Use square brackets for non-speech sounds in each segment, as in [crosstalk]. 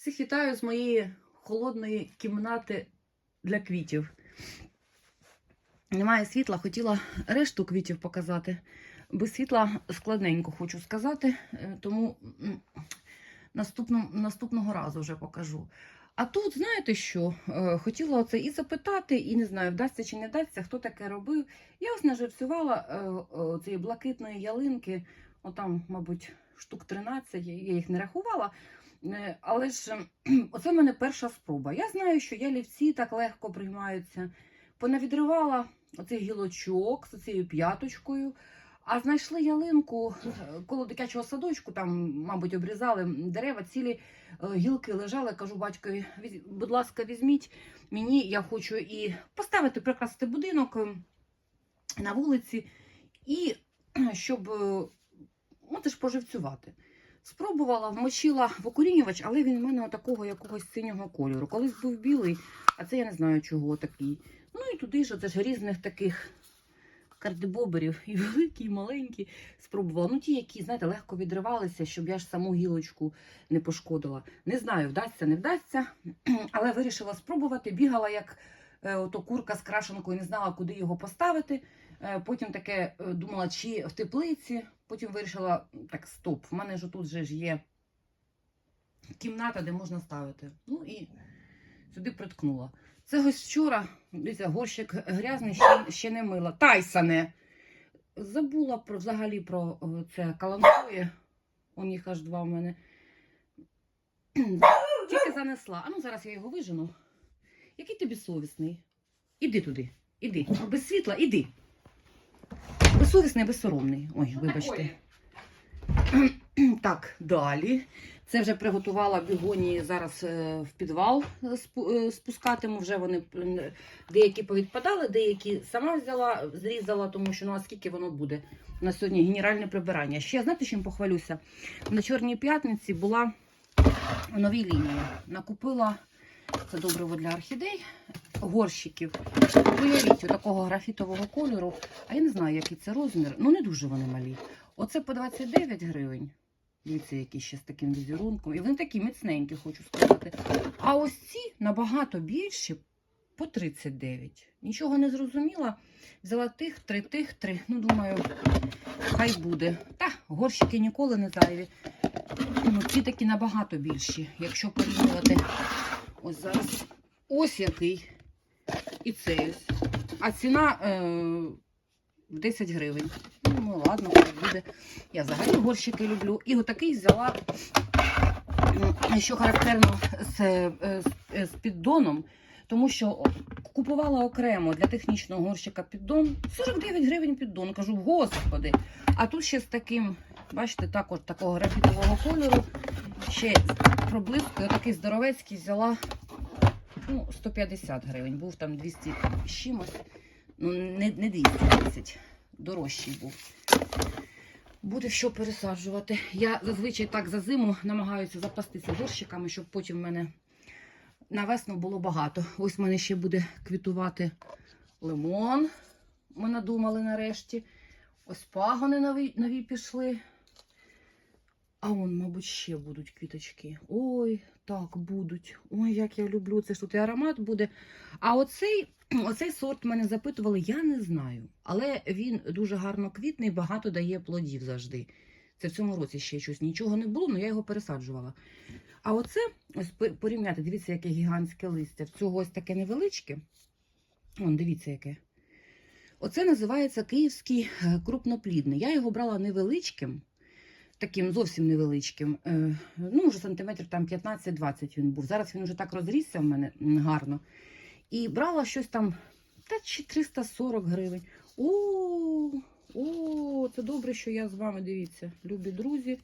Всіх вітаю з моєї холодної кімнати для квітів. Немає світла, хотіла решту квітів показати. Без світла складненько хочу сказати, е, тому наступно, наступного разу вже покажу. А тут, знаєте що, е, хотіла це і запитати, і не знаю, вдасться чи не вдасться, хто таке робив. Я ось наживцювала е, цієї блакитної ялинки, отам, мабуть, штук 13, я я їх не рахувала. Е, Але ж кхм, [clears throat] оце в мене перша спроба. Я знаю, що ялівці так легко приймаються. Понавідривала оцих гілочок з цією п'яточкою. А знайшли ялинку е, коло дитячого садочку, там, мабуть, обрізали дерева, цілі е, гілки лежали. Кажу батькові, будь ласка, візьміть мені, я хочу і поставити, прикрасити будинок е, на вулиці, і [clears throat] щоб ну, теж поживцювати. Спробувала, вмочила в окурінювач, але він в мене такого якогось синього кольору. Колись був білий, а це я не знаю, чого такий. Ну і туди ж, ж різних таких кардебоберів, і великі, і маленькі. Спробувала. Ну, ті, які, знаєте, легко відривалися, щоб я ж саму гілочку не пошкодила. Не знаю, вдасться, не вдасться, [clears throat] але вирішила спробувати. Бігала як е, ото курка з крашенкою, не знала, куди його поставити. Е, Потім таке е, думала, чи в теплиці. Потім вирішила, так, стоп, в мене ж тут же ж є кімната, де можна ставити. Ну і сюди приткнула. Це ось вчора, дивіться, горщик грязний, ще, ще не мила. Тайсане! Забула про, взагалі про це каланкоє. Он їх аж два в мене. [clears throat] Тільки занесла. А ну зараз я його вижену. Який тобі совісний? Іди туди, іди. Без світла, іди. Безсовісний, безсоромний. Ой, вибачте. [clears throat] Так, далі. Це вже приготувала бігонії зараз е, в підвал е, спу- спускатиму. Вже вони деякі повідпадали, деякі сама взяла, зрізала, тому що ну а скільки воно буде на сьогодні генеральне прибирання. Ще знаєте, чим похвалюся? На Чорній п'ятниці була в новій лінії. Накупила це добриво для орхідей, горщиків. Уявіть, такого графітового кольору. А я не знаю, який це розмір. Ну, не дуже вони малі. Оце по 29 гривень. Дивіться, які ще з таким візерунком. І вони такі міцненькі, хочу сказати. А ось ці набагато більші по 39. Нічого не зрозуміла. Взяла тих, три, тих, три. Ну, думаю, хай буде. Та, горщики ніколи не зайві. Ну, ці такі набагато більші. Якщо порівнювати ось зараз ось який. І цей ось. А ціна е, в 10 гривень. Ну, ладно, хай буде. Я взагалі горщики люблю. І отакий взяла, що характерно е, з, з піддоном, тому що купувала окремо для технічного горщика піддон. 49 гривень піддон. Кажу, господи. А тут ще з таким, бачите, також такого графітового кольору. Ще з проблискою, такий здоровецький взяла ну, 150 гривень. Був там 200 з чимось. Ну, не, не 230, дорожчий був. Буде що пересаджувати. Я зазвичай так за зиму намагаюся запастися горщиками, щоб потім в мене на весну було багато. Ось в мене ще буде квітувати лимон. Ми надумали нарешті. Ось пагони нові, нові пішли. А он, мабуть, ще будуть квіточки. Ой, так, будуть. Ой, як я люблю. Це ж тут і аромат буде. А оцей, [clears throat] оцей сорт мене запитували, я не знаю. Але він дуже гарно квітний, багато дає плодів завжди. Це в цьому році ще щось нічого не було, але я його пересаджувала. А оце, ось порівняти, дивіться, яке гігантське листя. В цього ось таке невеличке. Вон, дивіться, яке. Оце називається київський е, крупноплідний. Я його брала невеличким, таким зовсім невеличким. е, Ну, може, сантиметрів там 15-20 він був. Зараз він вже так розрісся в мене гарно. І брала щось там та чи 340 гривень. О, о, це добре, що я з вами, дивіться, любі друзі.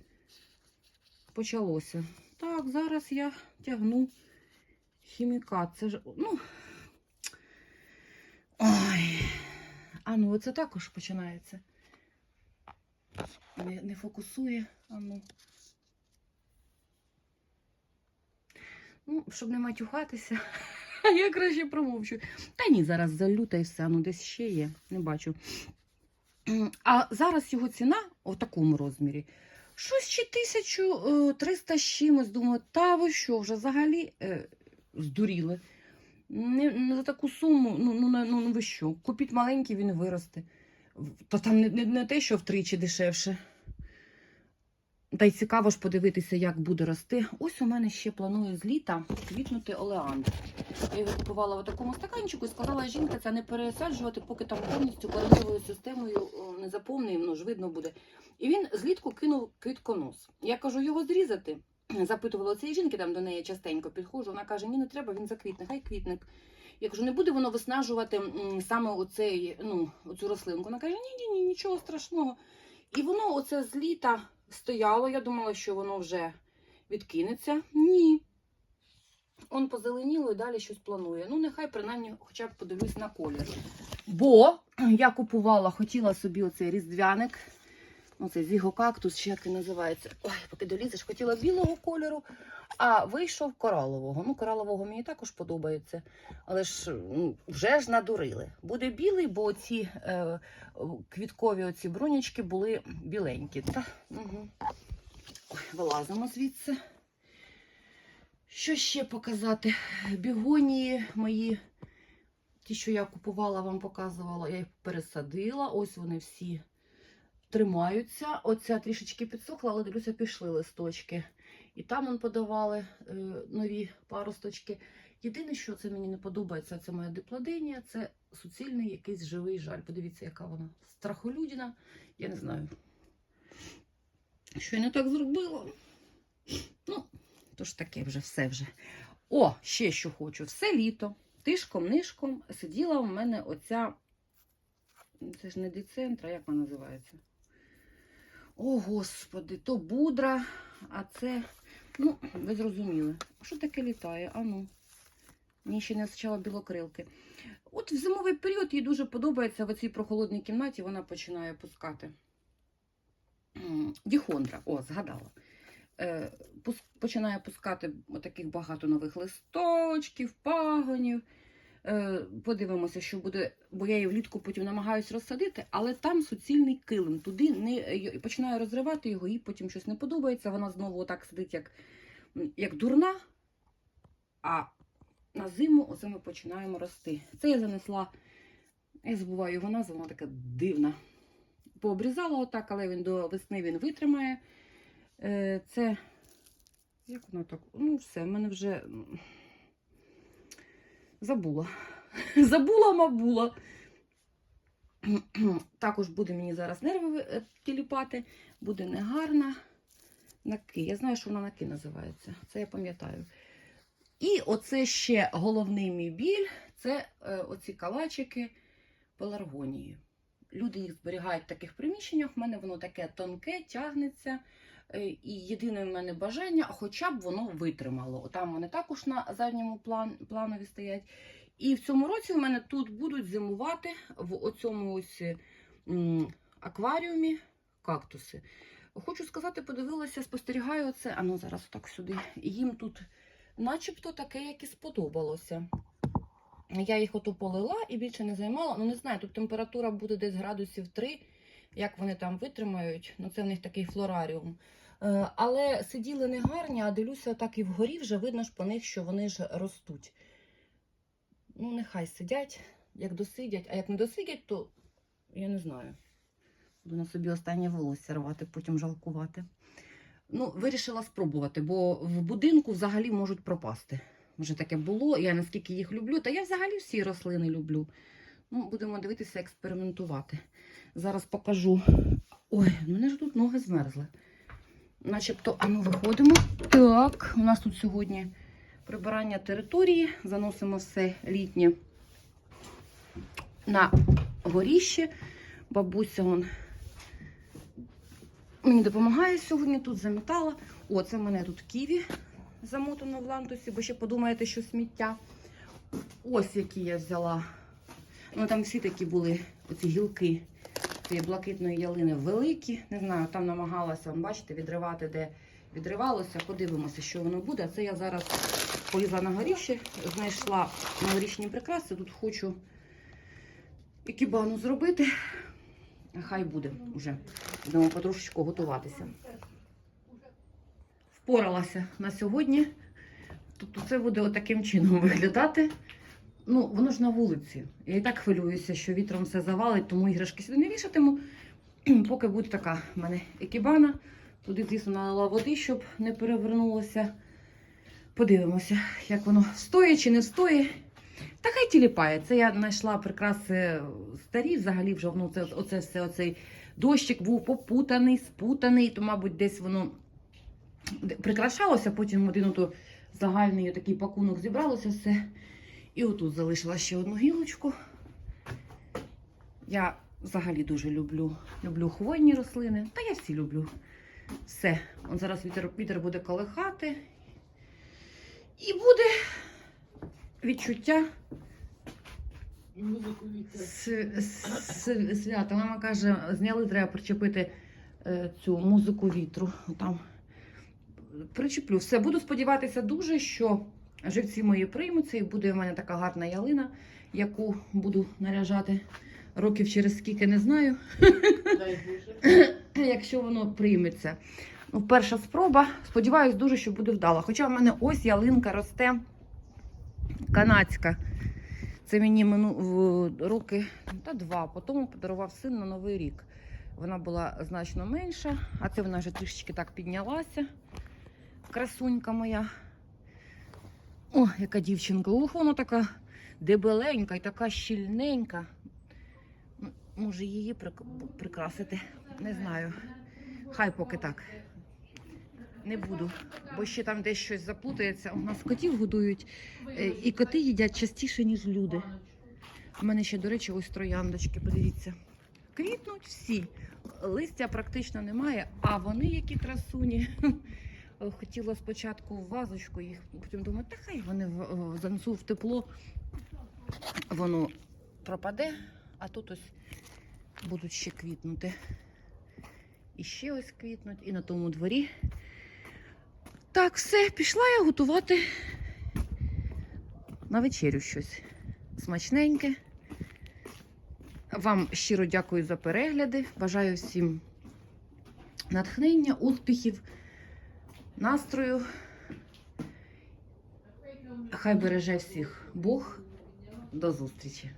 Почалося. Так, зараз я тягну хімікат. Це ж, ну. Ой. А ну, оце також починається. Не, не фокусує. А ну. Ну, щоб не матюхатися, [laughs] я краще промовчу. Та ні, зараз залю та й все, ну десь ще є, не бачу. А зараз його ціна у такому розмірі Щось чи 1300 з чимось. Думаю, та ви що, вже взагалі е, здуріли. Не, не за таку суму, ну, ну, ну, ну ви що? Купіть маленький, він виросте. Та там не, не, не те, що втричі дешевше. Та й цікаво ж подивитися, як буде рости. Ось у мене ще планує з літа квітнути олеандр. Я його купувала в такому стаканчику і сказала жінка це не пересаджувати, поки там повністю кореневою системою не заповнюємо, ну ж видно буде. І він злітку кинув квітконос. Я кажу, його зрізати. Запитувала цієї жінки, там до неї частенько підходжу. Вона каже: Ні, не треба, він заквітне, хай квітник. Я кажу, не буде воно виснажувати саме оцей, ну, оцю рослинку. Вона каже, ні, ні, ні, нічого страшного. І воно оце з літа стояло. Я думала, що воно вже відкинеться. Ні. Он позеленіло і далі щось планує. Ну, нехай принаймні хоча б подивлюсь на колір. Бо я купувала, хотіла собі оцей різдвяник. Оцей зігокактус, чи як він називається. Ой, поки долізеш, хотіла білого кольору, а вийшов коралового. Ну, коралового мені також подобається. Але ж ну, вже ж надурили. Буде білий, бо ці е, квіткові оці брунячки були біленькі. Та, угу. Ой, вилазимо звідси. Що ще показати? Бігонії мої, ті, що я купувала, вам показувала, я їх пересадила. Ось вони всі тримаються. Оця трішечки підсохла, але дивлюся, пішли листочки. І там он подавали е, нові паросточки. Єдине, що це мені не подобається, це моя диплоденія, це суцільний якийсь живий жаль. Подивіться, яка вона страхолюдіна. Я не знаю, що я не так зробила. Ну, то ж таке вже все вже. О, ще що хочу. Все літо. Тишком-нишком сиділа у мене оця. Це ж не децентра, як вона називається? О, господи, то будра, а це. Ну, ви зрозуміли. Що таке літає? А ну. Мені ще не вистачало білокрилки. От в зимовий період їй дуже подобається в цій прохолодній кімнаті, вона починає пускати. Діхондра, о, згадала. Е, починає пускати таких багато нових листочків, пагонів. Е, подивимося, що буде, бо я її влітку потім намагаюся розсадити, але там суцільний килим. Туди не починаю розривати його, їй потім щось не подобається. Вона знову отак сидить, як, як дурна. А на зиму оце ми починаємо рости. Це я занесла, я забуваю назву, вона така дивна. Пообрізала отак, але він до весни він витримає. Е, Це. Як воно так? Ну, все, в мене вже забула. [laughs] Забула, мабула. [clears throat] Також буде мені зараз нерви е, тіліпати, буде негарна. Наки. Я знаю, що вона наки називається. Це я пам'ятаю. І оце ще головний мій біль це е, оці калачики пеларгонії. Люди їх зберігають в таких приміщеннях. У мене воно таке тонке, тягнеться. Е, І єдине в мене бажання, хоча б воно витримало. Там вони також на задньому план, планові стоять. І в цьому році в мене тут будуть зимувати в оцьому ось акваріумі кактуси. Хочу сказати, подивилася, спостерігаю це. А ну зараз так сюди. Їм тут начебто таке, як і сподобалося. Я їх ото полила і більше не займала. Ну, не знаю, тут температура буде десь градусів 3, як вони там витримають. Ну, це в них такий флораріум. Е, Але сиділи не гарні, а дивлюся, так і вгорі вже видно ж по них, що вони ж ростуть. Ну, нехай сидять, як досидять, а як не досидять, то я не знаю. Буду на собі останнє волосся рвати, потім жалкувати. Ну, вирішила спробувати, бо в будинку взагалі можуть пропасти. Вже таке було, я наскільки їх люблю, та я взагалі всі рослини люблю. Ну, будемо дивитися, експериментувати. Зараз покажу. Ой, в мене ж тут ноги змерзли. Начебто, а ну виходимо. Так, у нас тут сьогодні прибирання території. Заносимо все літнє на горіще. Бабуся он мені допомагає сьогодні тут замітала. О, це в мене тут ківі замотано в лантусі, бо ще подумаєте, що сміття. Ось які я взяла. Ну там всі такі були оці гілки цієї блакитної ялини великі. Не знаю, там намагалася, бачите, відривати, де відривалося. Подивимося, що воно буде. Це я зараз полізла на горіще, знайшла новорічні прикраси. Тут хочу ікібану зробити. Хай буде вже. Будемо потрошечку готуватися. впоралася на сьогодні. Тобто це буде отаким чином виглядати. Ну, воно ж на вулиці. Я і так хвилююся, що вітром все завалить, тому іграшки сюди не вішатиму. [clears throat] Поки буде така в мене екібана. Туди, звісно, налила води, щоб не перевернулося. Подивимося, як воно стоїть чи не стоїть. Та хай тіліпає. Це я знайшла прикраси старі, взагалі вже ну, це, оце все, оцей дощик був попутаний, спутаний, то, мабуть, десь воно прикрашалося, потім один загальний такий пакунок зібралося все. І отут залишила ще одну гілочку. Я взагалі дуже люблю, люблю хвойні рослини. Та я всі люблю. Все. Он зараз вітер, вітер буде колихати. І буде відчуття с- с- свята. Мама каже, зняли, треба причепити е, цю музику вітру. Там причеплю. Все, буду сподіватися дуже, що живці мої приймуться, і буде в мене така гарна ялина, яку буду наряжати років через скільки не знаю, [coughs] якщо воно прийметься. Ну, перша спроба. Сподіваюсь дуже, що буде вдала. Хоча в мене ось ялинка росте канадська. Це мені мину роки та два. Потім подарував син на Новий рік. Вона була значно менша, а це вона вже трішечки так піднялася. Красунька моя. О, яка дівчинка. Ух, вона така дебеленька і така щільненька. Може її прик- прикрасити? Не знаю. Хай поки так. Не буду, бо ще там десь щось заплутається. У нас котів годують, е, і коти їдять частіше, ніж люди. У мене ще, до речі, ось трояндочки, подивіться. Квітнуть всі. Листя практично немає, а вони які красуні. Хотіла спочатку в вазочку їх, потім думаю, та хай вони занесу в тепло, воно пропаде, а тут ось будуть ще квітнути. І ще ось квітнуть, і на тому дворі. Так, все, пішла я готувати на вечерю щось смачненьке. Вам щиро дякую за перегляди. Бажаю всім натхнення, успіхів, настрою. Хай береже всіх Бог. До зустрічі!